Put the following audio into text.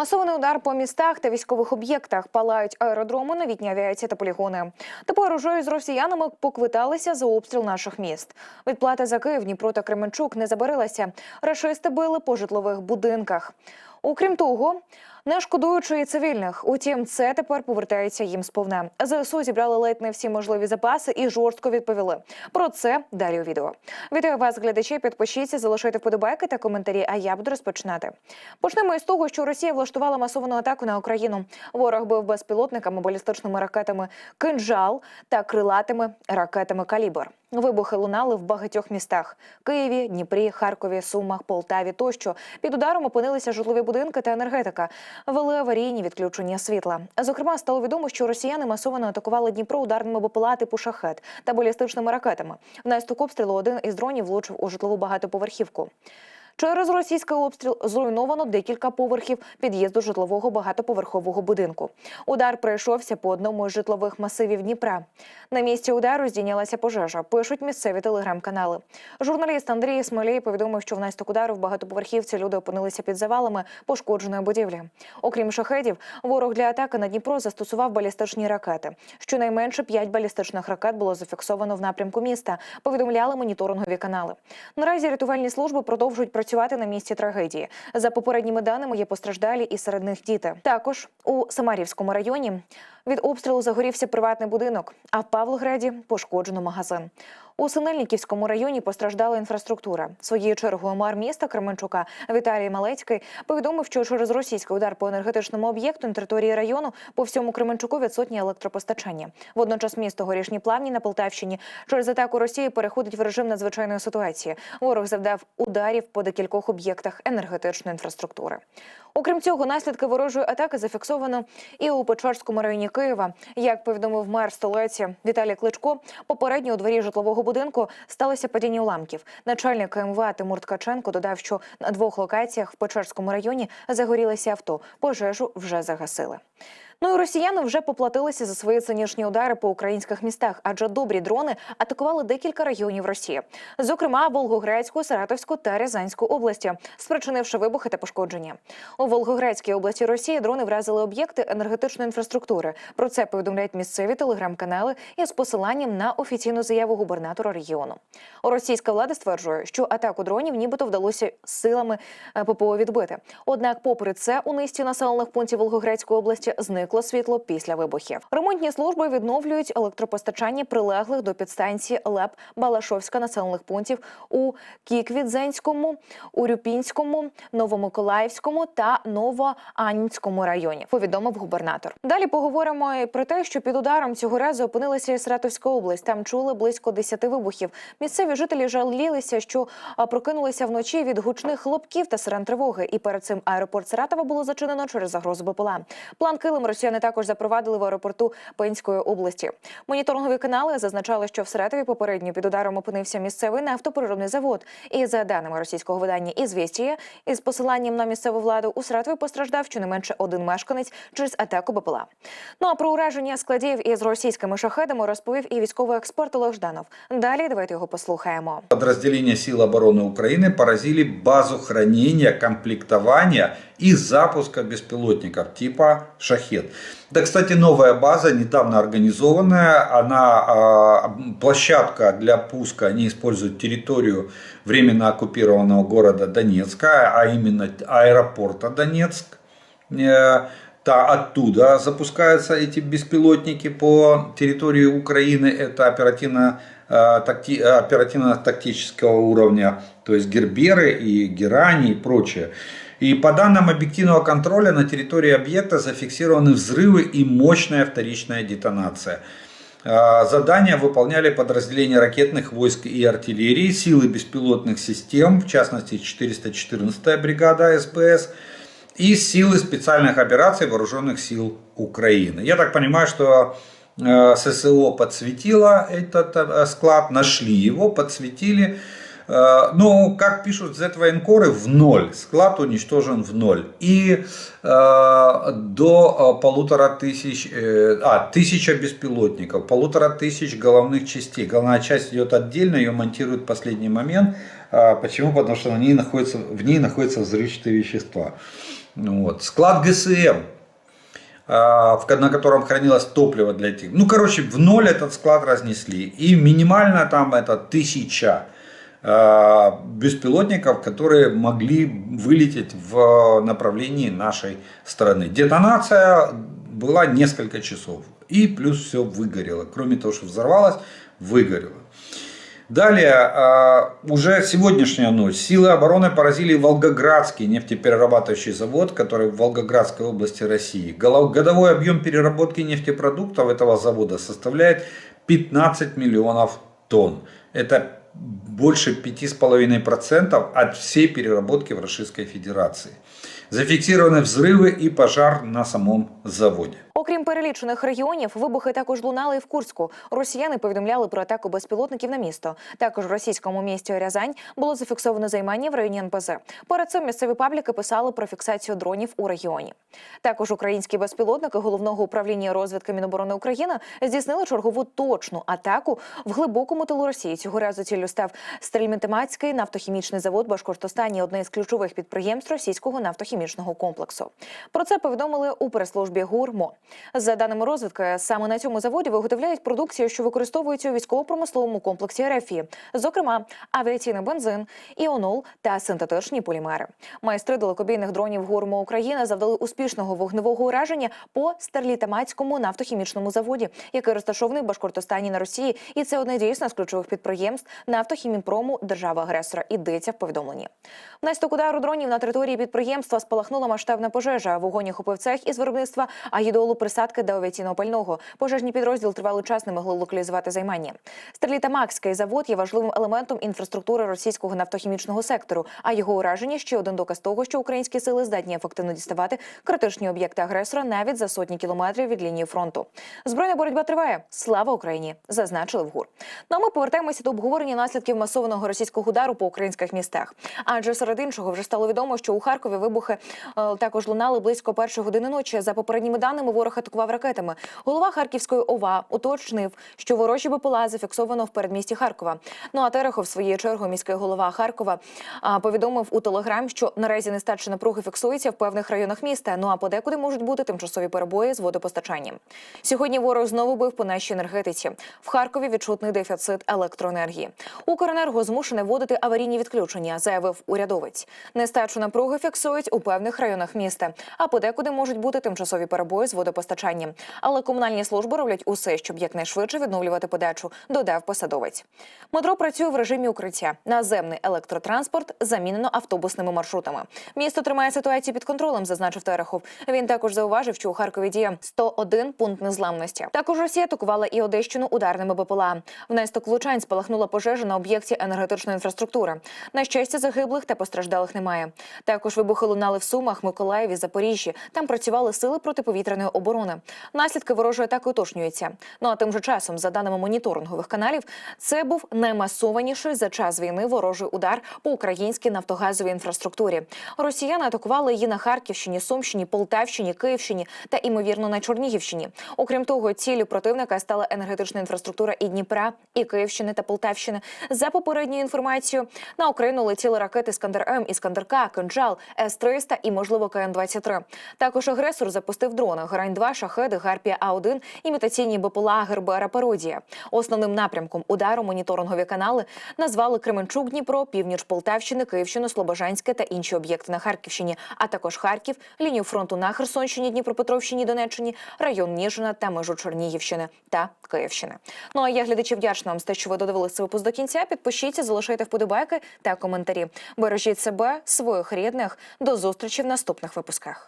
Масований удар по містах та військових об'єктах палають аеродроми, новітні авіації та полігони. Тепер уже з росіянами поквиталися за обстріл наших міст. Відплата за Київ, Дніпро та Кременчук не забарилася. Рашисти били по житлових будинках. Окрім того, не шкодуючи і цивільних. Утім, це тепер повертається їм сповна. ЗСУ зібрали ледь не всі можливі запаси і жорстко відповіли. Про це далі у відео. Вітаю вас, глядачі. Підпишіться, залишайте вподобайки та коментарі. А я буду розпочинати. Почнемо із того, що Росія влаштувала масовану атаку на Україну. Ворог бив безпілотниками, балістичними ракетами кинжал та крилатими ракетами калібр. Вибухи лунали в багатьох містах: Києві, Дніпрі, Харкові, Сумах, Полтаві тощо. Під ударом опинилися житлові будинки та енергетика. Вели аварійні відключення світла. Зокрема, стало відомо, що росіяни масово атакували Дніпро ударними БПЛА типу шахет та балістичними ракетами. Внаслідок обстрілу один із дронів влучив у житлову багатоповерхівку. Через російський обстріл зруйновано декілька поверхів під'їзду житлового багатоповерхового будинку. Удар прийшовся по одному із житлових масивів Дніпра. На місці удару здійнялася пожежа. Пишуть місцеві телеграм-канали. Журналіст Андрій Смолій повідомив, що внаслідок удару в багатоповерхівці люди опинилися під завалами пошкодженої будівлі. Окрім шахедів, ворог для атаки на Дніпро застосував балістичні ракети. Щонайменше п'ять балістичних ракет було зафіксовано в напрямку міста. Повідомляли моніторингові канали. Наразі рятувальні служби продовжують працювати на місці трагедії. За попередніми даними є постраждалі і серед них діти. Також у Самарівському районі від обстрілу загорівся приватний будинок, а в Павлограді пошкоджено магазин. У Синельниківському районі постраждала інфраструктура. Своєю чергою мер міста Кременчука Віталій Малецький повідомив, що через російський удар по енергетичному об'єкту на території району по всьому Кременчуку відсутнє електропостачання. Водночас місто Горішні Плавні на Полтавщині через атаку Росії переходить в режим надзвичайної ситуації. Ворог завдав ударів по декількох об'єктах енергетичної інфраструктури. Окрім цього, наслідки ворожої атаки зафіксовано і у Печерському районі Києва. Як повідомив мер столиці Віталій Кличко, попередньо у дворі житлового будинку сталося падіння уламків. Начальник МВА Тимур Ткаченко додав, що на двох локаціях в Печерському районі загорілися авто. Пожежу вже загасили. Ну і росіяни вже поплатилися за свої цинічні удари по українських містах, адже добрі дрони атакували декілька районів Росії, зокрема Волгоградську, Саратовську та Рязанську області, спричинивши вибухи та пошкодження. У Волгоградській області Росії дрони вразили об'єкти енергетичної інфраструктури. Про це повідомляють місцеві телеграм-канали із посиланням на офіційну заяву губернатора регіону. Російська влада стверджує, що атаку дронів нібито вдалося силами е, ППО відбити. Однак, попри це, у низці населених пунктів Волгоградської області зникло світло після вибухів. Ремонтні служби відновлюють електропостачання прилеглих до підстанції ЛЕП Балашовська населених пунктів у Кіквідзенському, Урюпінському, Новомиколаївському та Новоанінському районі. Повідомив губернатор. Далі поговоримо про те, що під ударом цього разу опинилася і Саратовська область. Там чули близько 10 вибухів. Місцеві жителі жалілися, що прокинулися вночі від гучних хлопків та сирен тривоги. І перед цим аеропорт Саратова було зачинено через загрозу БПЛА. План Килим росіяни також запровадили в аеропорту Пенської області. Моніторингові канали зазначали, що в Саратові попередньо під ударом опинився місцевий нафтопереробний завод. І за даними російського видання «Ізвєстія», із посиланням на місцеву владу у Саратові постраждав щонайменше один мешканець через атаку БПЛА. Ну а про ураження складів із російськими шахедами розповів і військовий експерт Олег Жданов. Далі давайте його послухаємо. Подразделения сил обороны Украины поразили базу хранения, комплектования и запуска беспилотников типа «Шахет». Это, кстати, новая база, недавно организованная. Она, а, площадка для пуска, они используют территорию временно оккупированного города Донецка, а именно аэропорта Донецк. Э, Та оттуда запускаются эти беспилотники по территории Украины. Это оперативно э, такти- оперативно-тактического уровня, то есть Герберы и Герани и прочее. И по данным объективного контроля на территории объекта зафиксированы взрывы и мощная вторичная детонация. Э, Задания выполняли подразделения ракетных войск и артиллерии, силы беспилотных систем, в частности 414-я бригада СБС, и силы специальных операций вооруженных сил Украины. Я так понимаю, что э, ССО подсветило этот э, склад, нашли его, подсветили. Э, Но, как пишут Z-военкоры, в ноль. Склад уничтожен в ноль. И э, до э, полутора тысяч, а, тысяча беспилотников, полутора тысяч головных частей. Головная часть идет отдельно, ее монтируют в последний момент. Почему? Потому что на ней находится, в ней находятся взрывчатые вещества. Ну Вот. Склад ГСМ, в на котором хранилось топливо для этих. Ну, короче, в ноль этот склад разнесли. И минимально там это тысяча беспилотников, которые могли вылететь в направлении нашей страны. Детонация была несколько часов. И плюс все выгорело. Кроме того, что взорвалось, выгорело. Далее, а, уже сегодняшняя ночь. Силы обороны поразили Волгоградский нефтеперерабатывающий завод, который в Волгоградской области России. Годовой объем переработки нефтепродуктов этого завода составляет 15 миллионов тонн. Это больше 5,5% от всей переработки в Российской Федерации. Зафиксированы взрывы и пожар на самом заводе. Окрім перелічених регіонів, вибухи також лунали і в Курську. Росіяни повідомляли про атаку безпілотників на місто. Також в російському місті Рязань було зафіксовано займання в районі НПЗ. Перед цим місцеві пабліки писали про фіксацію дронів у регіоні. Також українські безпілотники головного управління розвідки Міноборони України здійснили чергову точну атаку в глибокому тилу Росії. Цього разу ціллю став Стрельмітемацький нафтохімічний завод Башкортостані, одне із ключових підприємств російського нафтохімічного комплексу. Про це повідомили у прес-службі ГУРМО. За даними розвідки, саме на цьому заводі виготовляють продукцію, що використовується у військово-промисловому комплексі РФ, зокрема авіаційний бензин, іонол та синтетичні полімери. Майстри далекобійних дронів ГУРМО України завдали успішного вогневого ураження по Стерлітамацькому нафтохімічному заводі, який розташований в Башкортостані на Росії, і це одне дійсно з ключових підприємств нафтохіміпрому держави-агресора. Ідеться в повідомленні. Внаслідок удару дронів на території підприємства спалахнула масштабна пожежа. Вогонь охопив цех із виробництва агідолу присадки до авіаційного пального. Пожежні підрозділ тривалий час не могли локалізувати займання. Стерлітамакський завод є важливим елементом інфраструктури російського нафтохімічного сектору. А його ураження ще один доказ того, що українські сили здатні ефективно діставати критичні об'єкти агресора навіть за сотні кілометрів від лінії фронту. Збройна боротьба триває. Слава Україні! Зазначили в ГУР. Ну а ми повертаємося до обговорення наслідків масованого російського удару по українських містах. Адже серед іншого вже стало відомо, що у Харкові вибухи е, також лунали близько першої години ночі. За попередніми даними, ворог атакував ракетами. Голова Харківської ОВА уточнив, що ворожі БПЛА зафіксовано в передмісті Харкова. Ну а Терехов, своєю чергою, міський голова Харкова, повідомив у Телеграм, що наразі нестача напруги фіксується в певних районах міста. Ну а подекуди можуть бути тимчасові перебої з водопостачанням. Сьогодні ворог знову бив по нашій енергетиці. В Харкові відчутний дефіцит електроенергії. Укренерго змушене вводити аварійні відключення, заявив урядовець. Нестачу напруги фіксують у певних районах міста, а подекуди можуть бути тимчасові перебої з водопостачанням. Але комунальні служби роблять усе, щоб якнайшвидше відновлювати подачу, додав посадовець. Метро працює в режимі укриття. Наземний електротранспорт замінено автобусними маршрутами. Місто тримає ситуацію під контролем, зазначив Терехов. Він також зауважив, що у Харкові діє 101 пункт незламності. Також Росія атакувала і Одещину ударними БПЛА. Внаслідок влучань спалахнула пожежа на об'єкті енергетичної інфраструктури. На щастя, загиблих та постраждалих немає. Також вибухи лунали в Сумах, Миколаєві, Запоріжжі. Там працювали сили протиповітряної оборони. Наслідки ворожої атаки уточнюються. Ну а тим же часом, за даними моніторингових каналів, це був наймасованіший за час війни ворожий удар по українській нафтогазовій інфраструктурі. Росіяни атакували її на Харківщині, Сумщині, Полтавщині, Київщині та імовірно на Чернігівщині. Окрім того, ціллю противника стала енергетична інфраструктура і Дніпра, і Київщини та Полтавщини. За попередньою інформацією, на Україну летіли ракети Скандер М, Іскандер К, Кинджал, С-300 і, можливо, КН-23. Також агресор запустив дрони Грань-2, Шахеди, Гарпія А-1, імітаційні БПЛА, Гербера, Пародія. Основним напрямком удару моніторингові канали назвали Кременчук, Дніпро, північ Полтавщини, Київщину, Слобожанське та інші об'єкти на Харківщині, а також Харків, лінію фронту на Херсонщині, Дніпропетровщині, Донеччині, район Ніжина та межу Чернігівщини та Київщини. Ну а я глядачі вдячна вам за те, що ви додивилися цей випуск до кінця. Підпишіться, залишайте вподобайки та коментарі. Бережіть себе, своїх рідних. До зустрічі в наступних випусках.